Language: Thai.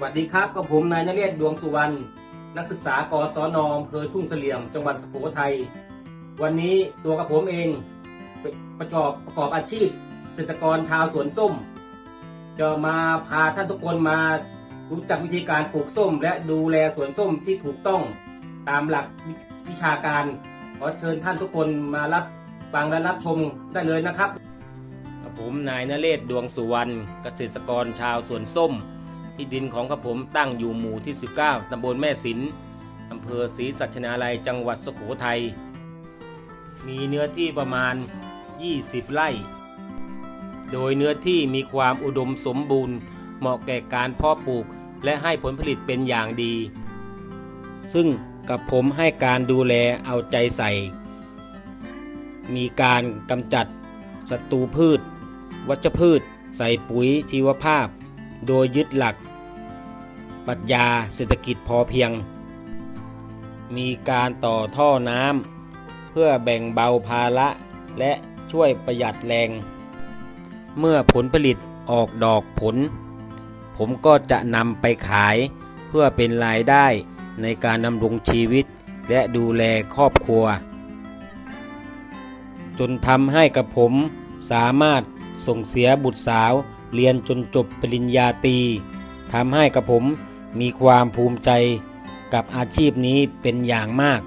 สวัสดีครับกับผมนายนเรศดวงสุวรรณนักศึกษากศนอำเภอทุ่งเสลี่ยม จังหวัดสุโขทัยวันนี้ตัวกับผมเองประกอบประกอบอาชีพเกษตรกรชาวสวนส้ม จะมาพาท่านทุกคนมารู้จักวิธีการปลูกส้ม และดูแลสวนส้มที่ถูกต้องตามหลักวิชาการ ขอเชิญท่านทุกคนมารับฟังและรับชมได้เลยนะครับ กับผมนายนเรศดวงสุวรรณเกษตรกรชาวสวนส้ม ที่ดินของกระผมตั้งอยู่หมู่ที่ 19 ตำบลแม่สินอำเภอศรีสัชนาลัยจังหวัดสุโขทัย มีเนื้อที่ประมาณ 20 ไร่ โดยเนื้อที่มีความอุดมสมบูรณ์ เหมาะแก่การเพาะปลูก และให้ผลผลิตเป็นอย่างดี ซึ่งกับผมให้การดูแลเอาใจใส่ มีการกำจัดศัตรูพืช วัชพืช ใส่ปุ๋ยชีวภาพ โดยยึดหลัก ปรัชญาเศรษฐกิจพอเพียง มีการต่อท่อน้ำเพื่อแบ่งเบาภาระและช่วยประหยัดแรง เมื่อผลผลิตออกดอกผล ผมก็จะนำไปขายเพื่อเป็นรายได้ในการดำรงชีวิตและดูแลครอบครัว จนทำให้กับผมสามารถส่งเสียบุตรสาวเรียนจนจบปริญญาตรีทำให้กับผม มีความภูมิใจกับอาชีพนี้เป็นอย่างมาก